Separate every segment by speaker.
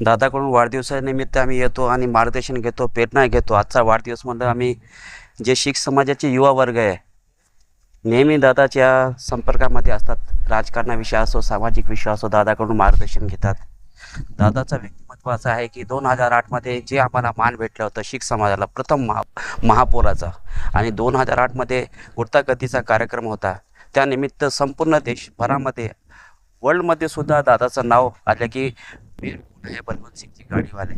Speaker 1: दादाकडून वाढदिवसानिमित्त आम्ही येतो आणि मार्गदर्शन घेतो प्रेरणा घेतो. आजचा वाढदिवस म्हणजे आम्ही जे शीख समाजाचे युवा वर्ग आहे नेहमी दादाच्या संपर्कामध्ये असतात. राजकारणाविषयी असो सामाजिक विषय असो दादाकडून मार्गदर्शन घेतात. दादाचं व्यक्तिमत्व असं आहे की दोन हजार आठमध्ये जे आम्हाला मान भेटलं होतं शीख समाजाला प्रथम महा महापौराचा आणि दोन हजार आठमध्ये गुर्तागतीचा कार्यक्रम होता. त्यानिमित्त संपूर्ण देशभरामध्ये वर्ल्डमध्ये सुद्धा दादाचं नाव आलं की हे कोण बलवंत सिंगची गाडीवाले.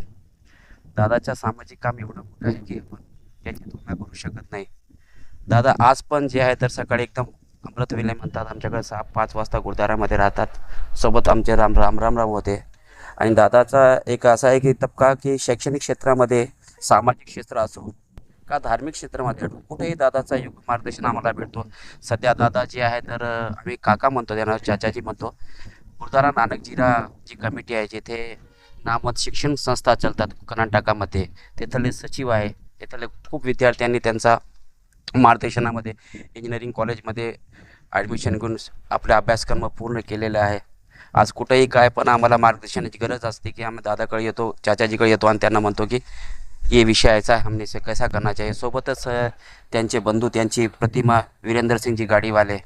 Speaker 1: दादाच्या सामाजिक काम एवढं मोठं आहे की आपण याची तुलना करू शकत नाही. दादा आज पण जे आहे तर सकाळी एकदम अमृत विलय म्हणतात आमच्याकडे सहा पाच वाजता गुरुद्वारामध्ये राहतात. सोबत आमचे राम राम राम राम होते. आणि दादाचा एक असा आहे की तबका की शैक्षणिक क्षेत्रामध्ये सामाजिक क्षेत्र असो का धार्मिक क्षेत्रामध्ये असो कुठेही दादाचा योग्य मार्गदर्शन आम्हाला भेटतो. सध्या दादा जे आहे तर आम्ही काका म्हणतो त्यांना चाचाजी म्हणतो. गुरुद्वारा नानकजीरा जी कमिटी आहे जिथे नामत शिक्षण संस्था चालतात कर्नाटकामध्ये. तिथले सचिव आहे. तिथले खूप विद्यार्थ्यांनी त्यांचा मार्गदर्शनामध्ये इंजिनिअरिंग कॉलेजमध्ये ॲडमिशन घेऊन आपला अभ्यासक्रम पूर्ण केलेला आहे. आज कुठेही काय पण आम्हाला मार्गदर्शनाची गरज असते की आम्ही दादाकडे येतो चाचाजीकडे येतो आणि त्यांना म्हणतो की ये विषयाचा हमने से कैसा करना चाहिए? सोबतच त्यांचे बंधू त्यांची प्रतिमा वीरेंद्र सिंगजी गाडीवाले.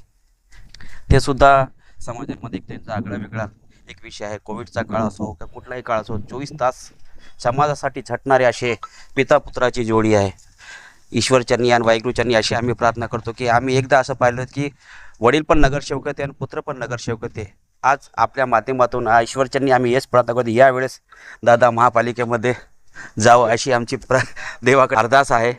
Speaker 1: ते सुद्धा समाजामध्ये त्यांचा आगळा वेगळा एक विषय आहे. कोविडचा काळ असो का कुठलाही काळ असो चोवीस तास समाजासाठी झटणारे असे पिता पुत्राची जोडी आहे. ईश्वरचरणी आणि वाहेगुरुचरणी अशी आम्ही प्रार्थना करतो की आम्ही एकदा असं पाहिलं की वडील पण नगरसेवक आहे आणि पुत्र पण नगरसेवक आहे आज आपल्या माध्यमातून ईश्वरचरणी आम्ही हेच प्रार्थना करतो. यावेळेस दादा महापालिकेमध्ये जावं अशी आमची प्र देवाकडे अरदास आहे.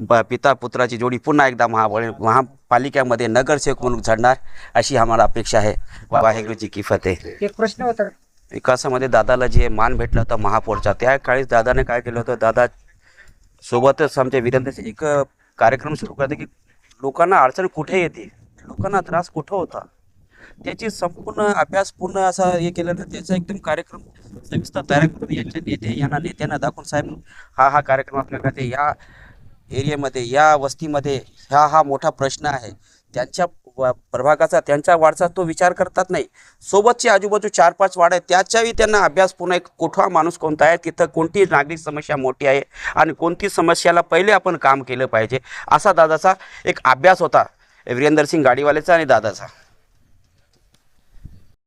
Speaker 1: पिता पुत्राची जोडी पुन्हा एकदा महापाळी महापालिकेमध्ये नगरसेवक म्हणून झडणार अशी आम्हाला अपेक्षा आहे. वाहेगुरुची किफत आहे
Speaker 2: एक प्रश्न होता.
Speaker 1: विकासामध्ये दादाला जे मान भेटलं होतं महापौरचा त्या काळीच दादाने काय केलं होतं? दादा सोबतच आमच्या वीरेंद्र एक कार्यक्रम सुरू करते की लोकांना अडचण कुठे येते? लोकांना त्रास कुठं होता? त्याची संपूर्ण अभ्यास पूर्ण असा हे केलं तर त्याचा एकदम कार्यक्रम सविस्तर तयार करून यांच्या नेते यांना नेत्यांना दाखवून साहेब हा हा कार्यक्रम आपल्याकडे या एरियामध्ये या वस्तीमध्ये हा हा मोठा प्रश्न आहे. त्यांच्या व- प्रभागाचा त्यांच्या वाढचा तो विचार करतात नाही. सोबतचे आजूबाजू चार पाच वाड आहेत. त्याच्याही त्यांना अभ्यास पूर्ण एक कुठवा माणूस कोणता आहे? तिथं कोणती नागरिक समस्या मोठी आहे? आणि कोणती समस्याला पहिले आपण काम केलं पाहिजे? असा दादाचा एक अभ्यास होता. वीरेंद्र सिंग गाडीवाल्याचा आणि दादाचा.